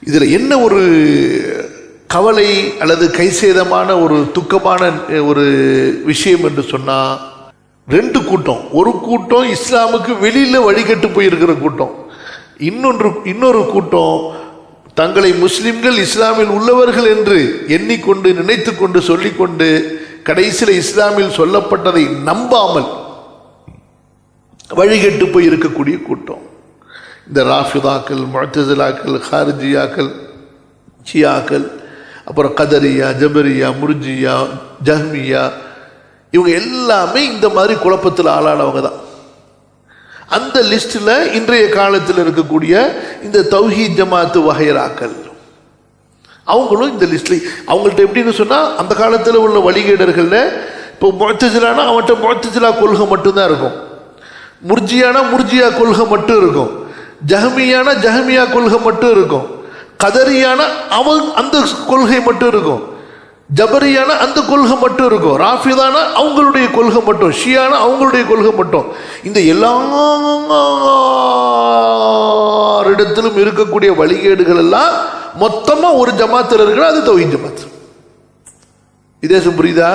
இதில் என்ன ஒரு கவலை அல்லது கைசேதமான ஒரு துக்கமான ஒரு விஷயம் என்று சொன்னால் ரெண்டு கூட்டம். ஒரு கூட்டம் இஸ்லாமுக்கு வெளியில் வழிகட்டு போயிருக்கிற கூட்டம். இன்னொன்று இன்னொரு கூட்டம் தங்களை முஸ்லிம்கள் இஸ்லாமில் உள்ளவர்கள் என்று எண்ணிக்கொண்டு நினைத்து கொண்டு சொல்லிக்கொண்டு கடைசியில் இஸ்லாமில் சொல்லப்பட்டதை நம்பாமல் வழிகட்டு போய் இருக்கக்கூடிய கூட்டம். இந்த ராஃபிதாக்கள் முழத்தசிலாக்கள் ஹாரிஜியாக்கள் ஷியாக்கள் அப்புறம் கதரியா ஜபரியா முர்ஜியா ஜஹ்மியா இவங்க எல்லாமே இந்த மாதிரி குழப்பத்தில் ஆளானவங்க தான். அந்த லிஸ்டில் இன்றைய காலத்தில் இருக்கக்கூடிய இந்த தௌஹீத் ஜமாத்து வகைராக்கள் அவங்களும் இந்த லிஸ்ட்ல அவங்கள்ட்ட எப்படின்னு சொன்னால் அந்த காலத்தில் உள்ள வழிகேடர்களில் இப்போ முழத்தசிலானா அவன்கிட்ட முழத்தசிலா கொள்கை மட்டும்தான் இருக்கும். முர்ஜியானா முர்ஜியா கொள்கை மட்டும் இருக்கும். ஜஹமியானா ஜஹமியா கொள்கை மட்டும் இருக்கும். கதரியான அவன் அந்த கொள்கை மட்டும் இருக்கும். ஜபரியான அந்த கொள்கை மட்டும் இருக்கும். ராஃபிதானா அவங்களுடைய கொள்கை மட்டும். ஷியானா அவங்களுடைய கொள்கை மட்டும். இந்த எல்லாரிடத்திலும் இருக்கக்கூடிய வழிகேடுகள் எல்லாம் மொத்தமாக ஒரு ஜமாத்தில் இருக்கிற அது தொகை ஜமாத். இதேசம் புரியுதா?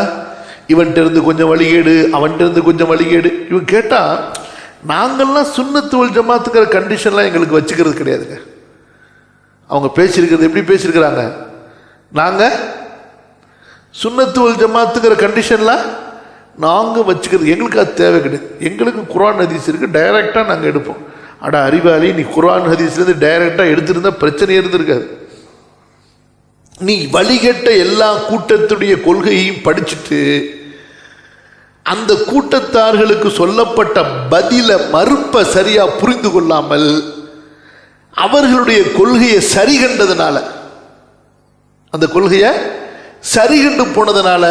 இவன்கிட்ட இருந்து கொஞ்சம் வழிகேடு அவன்கிட்ட இருந்து கொஞ்சம் வழிகேடு. இவன் கேட்டால் நாங்கள்லாம் சுண்ணத்துவல் ஜமாத்துக்கிற கண்டிஷன்லாம் எங்களுக்கு வச்சுக்கிறது கிடையாதுங்க. அவங்க பேசியிருக்கிறது எப்படி பேசியிருக்கிறாங்க? நாங்கள் சுண்ணத்துவல் ஜமாத்துக்கிற கண்டிஷன்லாம் நாங்கள் வச்சுக்கிறது. எங்களுக்கு அது தேவை கிடையாது. எங்களுக்கு குரான் ஹதீஸ் இருக்குது டைரெக்டாக நாங்கள் எடுப்போம். அட அறிவாளி நீ குரான் ஹதீஸ்லேருந்து டைரெக்டாக எடுத்திருந்தால் பிரச்சனை இருந்திருக்காது. நீ வழிகட்ட எல்லா கூட்டத்துடைய கொள்கையையும் படிச்சுட்டு அந்த கூட்டத்தார்களுக்கு சொல்லப்பட்ட பதில மறுப்ப சரியா புரிந்து கொள்ளாமல் அவர்களுடைய கொள்கையை சரி கண்டதுனால அந்த கொள்கையை சரி கண்டு போனதுனால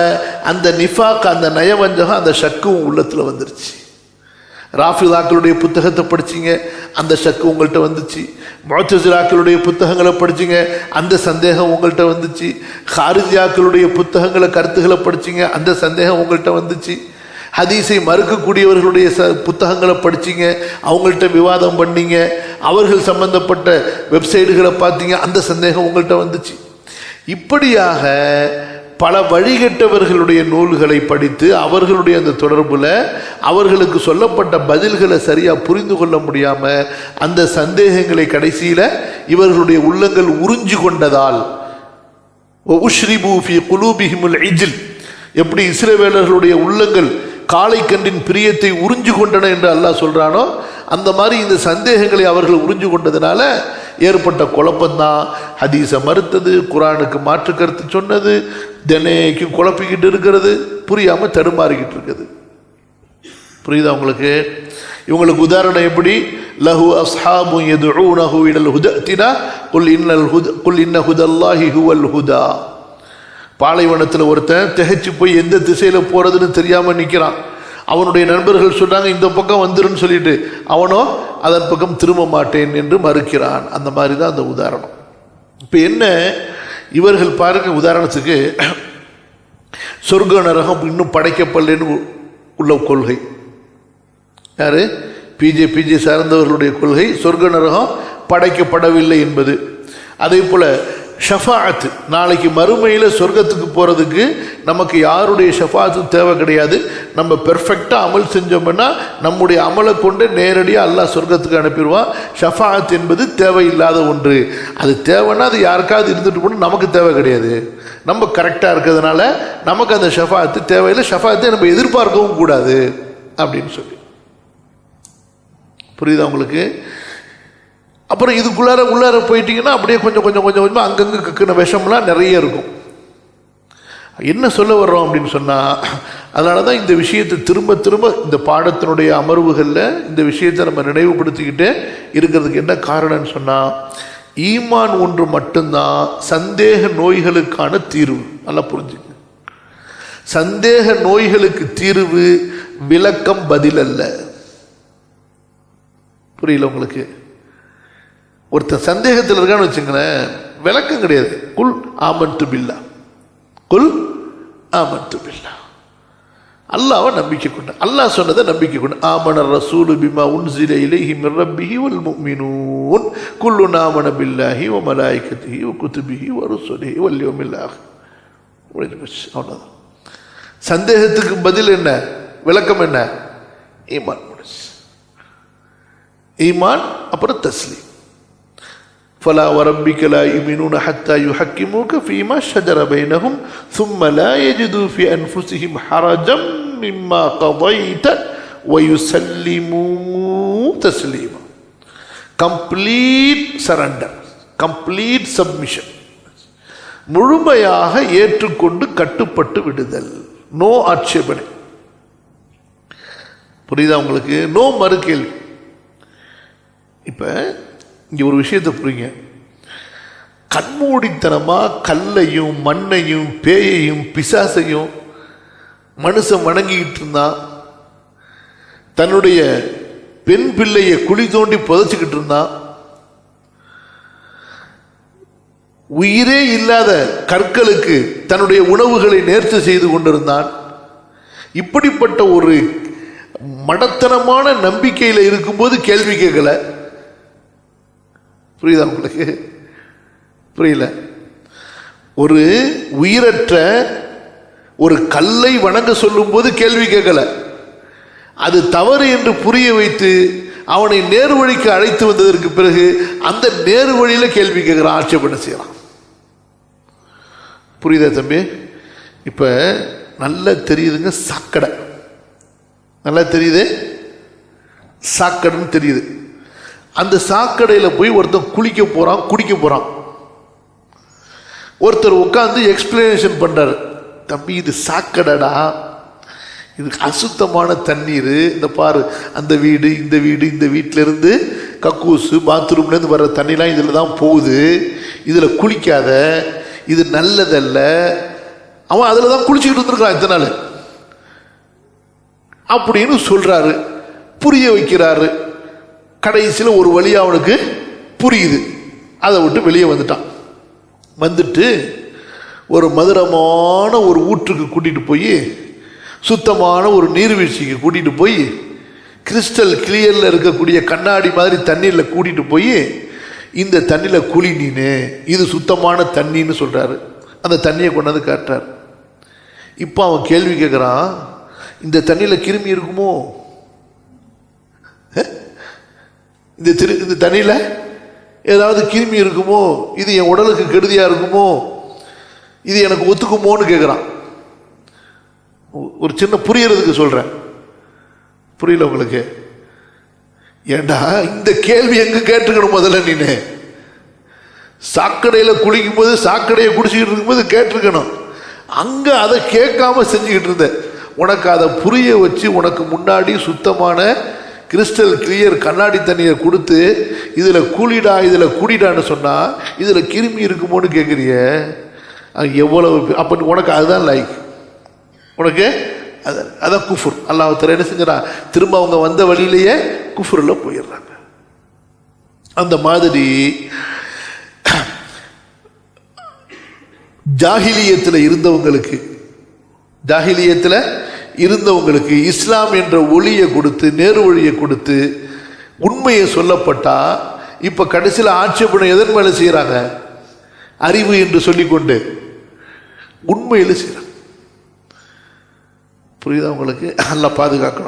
அந்த நிஃபாக் அந்த நயவஞ்சகம் அந்த சக்குவும் உள்ளத்தில் வந்துருச்சு. ராஃபிதாக்களுடைய புத்தகத்தை படிச்சிங்க அந்த ஷக்கு உங்கள்கிட்ட வந்துச்சு. மொத்தசிலாக்களுடைய புத்தகங்களை படிச்சிங்க அந்த சந்தேகம் உங்கள்கிட்ட வந்துச்சு. ஹாரிஜியாக்களுடைய புத்தகங்களை கருத்துக்களை படிச்சிங்க அந்த சந்தேகம் உங்கள்கிட்ட வந்துச்சு. ஹதீஸை மறுக்கக்கூடியவர்களுடைய ச புத்தகங்களை படிச்சிங்க அவங்கள்ட்ட விவாதம் பண்ணீங்க அவர்கள் சம்பந்தப்பட்ட வெப்சைட்டுகளை பார்த்தீங்க அந்த சந்தேகம் உங்கள்கிட்ட வந்துச்சு. இப்படியாக பல வழிகட்டவர்களுடைய நூல்களை படித்து அவர்களுடைய அந்த தொடர்பில் அவர்களுக்கு சொல்லப்பட்ட பதில்களை சரியாக புரிந்து கொள்ள முடியாமல் அந்த சந்தேகங்களை கடைசியில் இவர்களுடைய உள்ளங்கள் உறிஞ்சு கொண்டதால் உஷ்ரிபு ஃபி குலூபிஹிமுல் இஜில். எப்படி இஸ்ரேவேலர்களுடைய உள்ளங்கள் காளைக்கன்றின் பிரியத்தை உறிஞ்சு கொண்டன என்று அல்லாஹ் சொல்கிறானோ அந்த மாதிரி இந்த சந்தேகங்களை அவர்கள் உறிஞ்சு கொண்டதுனால ஏற்பட்ட குழப்பம்தான் ஹதீஸை மறுத்தது குரானுக்கு மாற்று கருத்து சொன்னது தினைக்கும் குழப்பிக்கிட்டு இருக்கிறது புரியாமல் தடுமாறிக்கிட்டு இருக்குது. புரியுதா உங்களுக்கு? இவங்களுக்கு உதாரணம் எப்படி? லஹு அஸ்ஹாபு யதுஊனஹு இடல் ஹுதத்தினா குல் இன்னல் ஹுத குல் இன்ன ஹுதல்லாஹி ஹுவல் ஹுதா. பாலைவனத்தில் ஒருத்தன் திகைச்சு போய் எந்த திசையில் போகிறதுன்னு தெரியாமல் நிற்கிறான் அவனுடைய நண்பர்கள் சொன்னாங்க இந்த பக்கம் வந்துருன்னு சொல்லிட்டு அவனோ அதன் பக்கம் திரும்ப மாட்டேன் என்று மறுக்கிறான். அந்த மாதிரி தான் அந்த உதாரணம். இப்போ என்ன இவர்கள் பாருங்க உதாரணத்துக்கு சொர்க்க நரகம் இன்னும் படைக்கப்படலைன்னு உள்ள கொள்கை. யாரு? பிஜே பிஜே சார்ந்தவர்களுடைய கொள்கை சொர்க்க நரகம் படைக்கப்படவில்லை என்பது. அதே போல் ஷஃபாத்து நாளைக்கு மறுமையில் சொர்க்கத்துக்கு போகிறதுக்கு நமக்கு யாருடைய ஷஃபாத்தும் தேவை கிடையாது. நம்ம பெர்ஃபெக்டாக அமல் செஞ்சோம்னா நம்முடைய அமலை கொண்டு நேரடியாக அல்லாஹ் சொர்க்கத்துக்கு அனுப்பிடுவான். ஷஃபாத் என்பது தேவையில்லாத ஒன்று. அது தேவைன்னா அது யாருக்காவது இருந்துட்டு போனால் நமக்கு தேவை கிடையாது. நம்ம கரெக்டாக இருக்கிறதுனால நமக்கு அந்த ஷஃபாத்து தேவையில்லை. ஷஃபாத்தை நம்ம எதிர்பார்க்கவும் கூடாது. அப்படின்னு சொல்லி. புரியுதா உங்களுக்கு? அப்புறம் இதுக்குள்ளார உள்ளார போயிட்டீங்கன்னா அப்படியே கொஞ்சம் கொஞ்சம் கொஞ்சம் கொஞ்சமாக அங்கங்கே கக்கின விஷம்லாம் நிறைய இருக்கும். என்ன சொல்ல வர்றோம் அப்படின்னு சொன்னால் அதனால தான் இந்த விஷயத்தை திரும்ப திரும்ப இந்த பாடத்தினுடைய அமர்வுகளில் இந்த விஷயத்தை நம்ம நினைவுபடுத்திக்கிட்டு இருக்கிறதுக்கு என்ன காரணம்னு சொன்னால் ஈமான் ஒன்று மட்டும்தான் சந்தேக நோய்களுக்கான தீர்வு. நல்லா புரிஞ்சுங்க சந்தேக நோய்களுக்கு தீர்வு விளக்கம் பதில் அல்ல. புரியல உங்களுக்கு? ஒருத்தன் சந்தேகத்தில் இருக்கான்னு வச்சுங்களேன் விளக்கம் கிடையாது. குல் ஆமன் பில்லா. குல் ஆமன் டு பில்லா. அல்லாவை நம்பிக்கை கொண்டு அல்லாஹ் சொன்னதை நம்பிக்கை கொண்டு ஆமன ரசூலு பிமா உன்சில இலைஹி மிர் ரப்பிஹி வல் முக்மினூன். குல்லு நாமன பில்லாஹி ஓ மலாயிகத்திஹி ஓ குத்துபிஹி வ ருசுலிஹி வல் முடிஞ்சு போச்சு அவ்வளோதான் சந்தேகத்துக்கு பதில் என்ன? விளக்கம் என்ன? ஈமான் முடிச்சு ஈமான் அப்புறம் Tasleem. فلا وربك لا يؤمنون حتى يحكموك فيما شجر بينهم ثم لا يجدوا في أنفسهم حرجا مما قضيت ويسلموا تسليما complete surrender complete submission முழுமையாக ஏற்றுக்கொண்டு கட்டுப்பட்டு விடுதல் நோ ஆட்சேபனை புரியுதா உங்களுக்கு நோ மறுகேள்வி இப்போ இங்கே ஒரு விஷயத்தை புரியுங்க. கண்மூடித்தனமாக கல்லையும் மண்ணையும் பேயையும் பிசாசையும் மனுஷன் வணங்கிக்கிட்டு இருந்தான் தன்னுடைய பெண் பிள்ளையை குழி தோண்டி புதைச்சிக்கிட்டு இருந்தான் உயிரே இல்லாத கற்களுக்கு தன்னுடைய உணவுகளை நேர்த்து செய்து கொண்டிருந்தான். இப்படிப்பட்ட ஒரு மடத்தனமான நம்பிக்கையில் இருக்கும்போது கேள்வி கேட்கலை. புரியுதா உங்களுக்கு? புரியல. ஒரு உயிரற்ற ஒரு கல்லை வணங்க சொல்லும்போது கேள்வி கேட்கல. அது தவறு என்று புரிய வைத்து அவனை நேரு வழிக்கு அழைத்து வந்ததற்கு பிறகு அந்த நேர்வழியில் கேள்வி கேட்குறான் ஆட்சேபனை செய்கிறான் புரியுதா தம்பி? இப்போ நல்லா தெரியுதுங்க சாக்கடை. நல்லா தெரியுது? சாக்கடைன்னு தெரியுது. அந்த சாக்கடையில் போய் ஒருத்தன் குளிக்க போகிறான் குடிக்க போகிறான் ஒருத்தர் உட்காந்து எக்ஸ்பிளனேஷன் பண்ணுறாரு தம்பி இது சாக்கடைடா. இது அசுத்தமான தண்ணீர். இந்த பாரு அந்த வீடு இந்த வீடு இந்த வீட்டிலேருந்து கக்கூசு பாத்ரூம்லேருந்து வர்ற தண்ணிலாம் இதில் தான் போகுது. இதில் குளிக்காத. இது நல்லதல்ல. அவன் அதில் தான் குளிச்சுக்கிட்டு இருந்திருக்கான் இத்தனை நாள். அப்படின்னு சொல்கிறாரு புரிய வைக்கிறாரு. கடைசியில் ஒரு வழி அவனுக்கு புரியுது. அதை விட்டு வெளியே வந்துட்டான். வந்துட்டு ஒரு மதுரமான ஒரு ஊற்றுக்கு கூட்டிகிட்டு போய் சுத்தமான ஒரு நீர்வீழ்ச்சிக்கு கூட்டிகிட்டு போய் கிறிஸ்டல் கிளியரில் இருக்கக்கூடிய கண்ணாடி மாதிரி தண்ணீரில் கூட்டிகிட்டு போய் இந்த தண்ணியில் குழி நீனு இது சுத்தமான தண்ணின்னு சொல்கிறாரு அந்த தண்ணியை கொண்டாந்து காட்டுறார். இப்போ அவன் கேள்வி கேட்குறான் இந்த தண்ணியில் கிருமி இருக்குமோ? இந்த திரு இந்த தண்ணியில் ஏதாவது கிருமி இருக்குமோ இது என் உடலுக்கு கெடுதியாக இருக்குமோ இது எனக்கு ஒத்துக்குமோன்னு கேட்குறான் ஒரு சின்ன புரியறதுக்கு சொல்கிறேன் புரியல உங்களுக்கு? ஏண்டா இந்த கேள்வி எங்கே கேட்டுக்கணும் முதல்ல நீனு? சாக்கடையில் குளிக்கும் போது சாக்கடையை குடிச்சிக்கிட்டு இருக்கும்போது கேட்டிருக்கணும் அங்கே அதை கேட்காம செஞ்சுக்கிட்டு இருந்தேன். உனக்கு அதை புரிய வச்சு உனக்கு முன்னாடி சுத்தமான கிறிஸ்டல் கிளியர் கண்ணாடி தண்ணியை கொடுத்து இதில் கூலிடா இதில் கூடிடான்னு சொன்னால் இதில் கிருமி இருக்குமோன்னு கேட்குறிய எவ்வளவு அப்போ உனக்கு அதுதான் லைக் உனக்கு அது அதான் குஃபுர். அல்லாஹ் என்ன செஞ்சான் திரும்ப அவங்க வந்த வழியிலேயே குஃபுரில் போயிடுறாங்க. அந்த மாதிரி ஜாகிலியத்தில் இருந்தவங்களுக்கு ஜாகிலியத்தில் இருந்தவங்களுக்கு இஸ்லாம் என்ற ஒளியை கொடுத்து நேரு ஒளியை கொடுத்து உண்மையை சொல்லப்பட்டா இப்போ கடைசியில் ஆட்சேபனை எதன் மேலே செய்கிறாங்க அறிவு என்று சொல்லிக்கொண்டு உண்மையில் செய்கிறாங்க புரியுதா உங்களுக்கு? நல்லா பாதுகாக்கணும்.